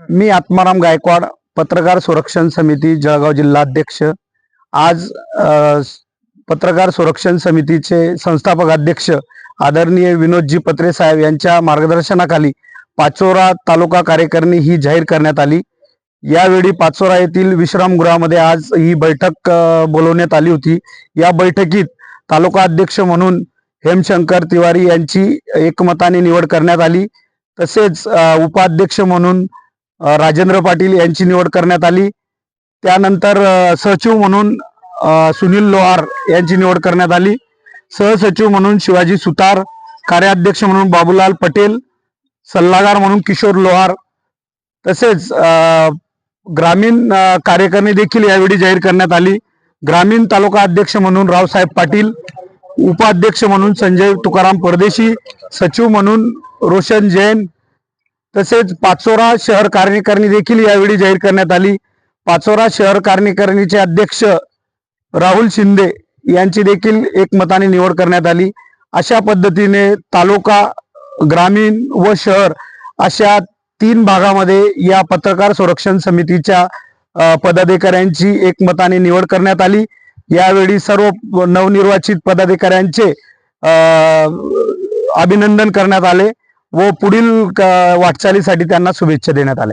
मी आत्माराम गायकवाड पत्रकार संरक्षण समिती जळगाव जिल्हाध्यक्ष. आज पत्रकार संरक्षण समितीचे संस्थापक अध्यक्ष आदरणीय विनोदजी पत्रे साहेब यांच्या मार्गदर्शनाखाली पाचोरा तालुका कार्यकारिणी ही जाहीर करण्यात आली. यावेळी पाचोरा येथील विश्रामगृहामध्ये आज ही बैठक बोलवण्यात आली होती. या बैठकीत तालुका अध्यक्ष म्हणून हेमशंकर तिवारी यांची एकमताने निवड करण्यात आली. तसेच उपाध्यक्ष म्हणून राजेंद्र पाटील यांची निवड करण्यात आली. त्यानंतर सचिव म्हणून सुनील लोहार यांची निवड करण्यात आली. सहसचिव म्हणून शिवाजी सुतार कार्याध्यक्ष म्हणून बाबूलाल पटेल सल्लागार म्हणून किशोर लोहार तसेच ग्रामीण कार्यकारिणी देखील यावेळी जाहीर करण्यात आली. ग्रामीण तालुका अध्यक्ष म्हणून रावसाहेब पाटील उपाध्यक्ष म्हणून संजय तुकाराम परदेशी सचिव म्हणून रोशन जैन तसेच पाचोरा शहर कार्यकारिणी देखील यावेळी जाहीर करण्यात आली. पाचोरा शहर कार्यकारिणीचे अध्यक्ष राहुल शिंदे यांची देखील एकमताने निवड करण्यात आली. अशा पद्धतीने तालुका ग्रामीण व शहर अशा तीन भागामध्ये या पत्रकार संरक्षण समितीच्या पदाधिकाऱ्यांची एकमताने निवड करण्यात आली. यावेळी सर्व नवनिर्वाचित पदाधिकाऱ्यांचे अभिनंदन करण्यात आले. व पुढील वाटचालीसाठी त्यांना शुभेच्छा देण्यात आल्या.